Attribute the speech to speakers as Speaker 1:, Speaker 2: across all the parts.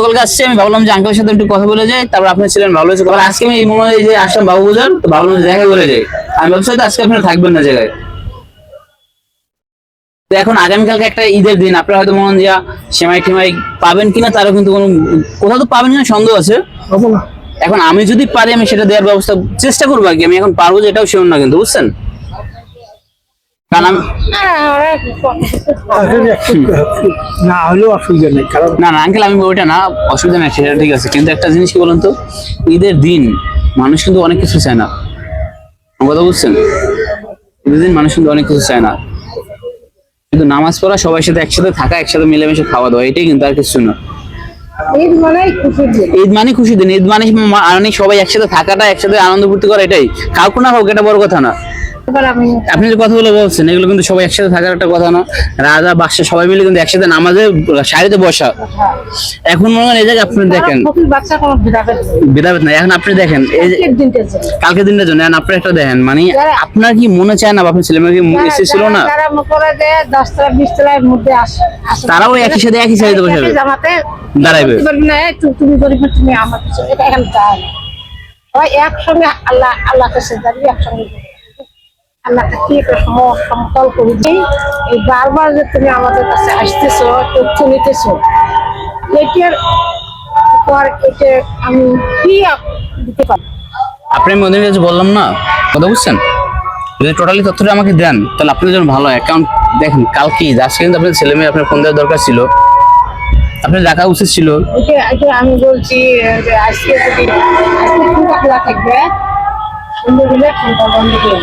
Speaker 1: সকালকে আসছি আমি ভাবলাম যে আঙ্কেলের সাথে একটু কথা বলে যাই তারপর ছিলেন ভালো হয়েছে আজকে আমি এই মনে যে আসলাম বাবু বাজার তো ভাবলাম দেখা করে যাই। আমি ভাবছি আজকে আপনারা থাকবেন না জায়গায়। তো এখন আগামীকালকে একটা ঈদের দিন আপনারা হয়তো মনে হন যে সেমাই টেমাই পাবেন কিনা তারও কিন্তু কোনো কোথাও তো পাবেন কিনা সন্দেহ আছে। এখন আমি যদি পারি আমি সেটা দেওয়ার ব্যবস্থা চেষ্টা করব আর কি। আমি এখন পারব যে এটাও শিওর না কিন্তু বুঝছেন? কারণ
Speaker 2: না হলেও অসুবিধা নেই কারণ
Speaker 1: না না আঙ্কেল আমি ওইটা না অসুবিধা নেই সেটা ঠিক আছে। কিন্তু একটা জিনিস কি বলুন তো? ঈদের দিন মানুষ কিন্তু অনেক কিছু চায় না। কথা বুঝছেন? ঈদের দিন মানুষ কিন্তু অনেক কিছু চায় না। কিন্তু নামাজ পড়া সবার সাথে একসাথে থাকা একসাথে মিলেমিশে খাওয়া দাওয়া এটাই কিন্তু আর কিছু না।
Speaker 3: ঈদ মানে
Speaker 1: ঈদ মানে খুশি দিন। ঈদ মানে অনেক সবাই একসাথে থাকাটা একসাথে আনন্দ ফুর্তি করা এটাই। কাউকে না হোক এটা বড় কথা না। আপনি যে কথাগুলো বলছেন এগুলো কিন্তু সবাই একসাথে থাকার একটা কথা না। রাজা বাদশা সবাই মিলে কিন্তু একসাথে নামাজে সারিতে বসা। এখন মনে হয় এই জায়গায় আপনি দেখেন। ভেদাভেদ নাই। এখন আপনি দেখেন এই
Speaker 3: দিনটার জন্য।
Speaker 1: কালকে দিনটার জন্য। এখন আপনি একটা দেখেন মানে আপনার কি মনে চায় না আপনার ছেলে মেয়ে কি এসে ছিল না? তারাও একই সাথে একই সারিতে বসে
Speaker 3: একই
Speaker 1: দাঁড়াইবে।
Speaker 3: করতে পারবি না, এই তু- তুমি গরিব আমার কিছু না। একসঙ্গে আল্লাহ আল্লাহকে সেজদা দিয়ে একসঙ্গে কি একটা সমতল করে দিই এই বারবার যে তুমি আমাদের কাছে আসতেছো তথ্য নিতেছো এটার পর এটা আমি কি দিতে পারি
Speaker 1: আপনি আমি ওদের কাছে বললাম না? কথা বুঝছেন? যদি টোটালি তথ্যটা আমাকে দেন তাহলে আপনার জন্য ভালো হয় কারণ দেখেন কালকে আজকে কিন্তু আপনার ছেলে মেয়ে আপনার ফোন দেওয়ার দরকার ছিল। আপনার ডাকা উচিত ছিল।
Speaker 3: আমি বলছি যে আজকে যদি আজকে থাকবে সুন্দর বন্ধ করে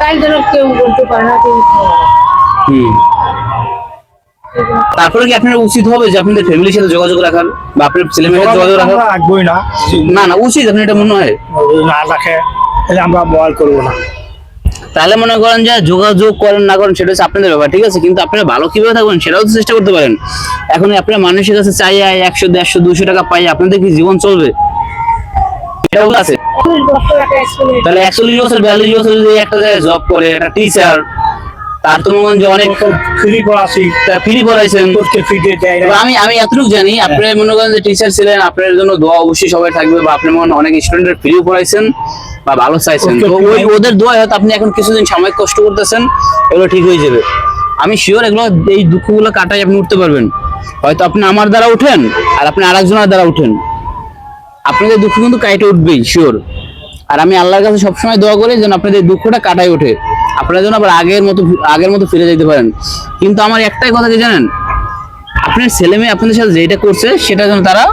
Speaker 3: তাই জন্য কেউ বলতে পারে না যে
Speaker 1: হুম। তারপরে কি আপনার উচিত হবে যে আপনাদের ফ্যামিলির সাথে যোগাযোগ রাখার? বা আপনার ছেলে মেয়ের সাথে যোগাযোগ রাখার?
Speaker 2: রাখবোই না।
Speaker 1: না না উচিত আপনার এটা মনে হয়?
Speaker 2: না রাখে তাহলে আমরা করব না।
Speaker 1: তাহলে মনে করেন যে যোগাযোগ করেন না করেন সেটা হচ্ছে আপনাদের ব্যাপার ঠিক আছে? কিন্তু আপনারা ভালো কীভাবে থাকবেন সেটাও তো চেষ্টা করতে পারেন। এখন আপনার মানুষের কাছে চাই একশো দেড়শো দুশো টাকা পাই আপনাদের কি জীবন চলবে? এটাও আছে। তাহলে একচল্লিশ বছর বিয়াল্লিশ বছর যদি একটা জায়গায় জব করে একটা টিচার তার তো মনে অনেক
Speaker 2: ফ্রি পড়াছি
Speaker 1: ফ্রি পড়াইছেন।
Speaker 2: দেয়
Speaker 1: আমি আমি এতটুকু জানি আপনি মনে করেন যে টিচার ছিলেন আপনার জন্য দোয়া অবশ্যই সবাই থাকবে বা আপনি মনে অনেক স্টুডেন্টের ফ্রি পড়াইছেন বা ভালো চাইছেন। তো ওই ওদের দোয়া হয়তো আপনি এখন কিছুদিন সাময়িক কষ্ট করতেছেন এগুলো ঠিক হয়ে যাবে। আমি শিওর এগুলো এই দুঃখগুলো কাটাই আপনি উঠতে পারবেন। হয়তো আপনি আমার দ্বারা উঠেন আর আপনি আরেকজনের দ্বারা উঠেন। আপনাদের দুঃখ কিন্তু কাইটে উঠবেই শিওর আর আমি আল্লাহর কাছে সবসময় দোয়া করি যেন আপনাদের দুঃখটা কাটাই ওঠে। আপনারা যেন আবার আগের মতো আগের মতো ফিরে যেতে পারেন। কিন্তু আমার একটাই কথা কি জানেন, আপনার ছেলে মেয়ে আপনাদের সাথে যেটা করছে, সেটা যেন তারা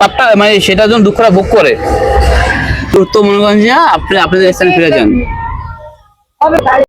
Speaker 1: পাপটা মানে সেটা যেন দুঃখটা ভোগ করে। তো মনে করেন যে, আপনি আপনাদের স্থানে ফিরে যান।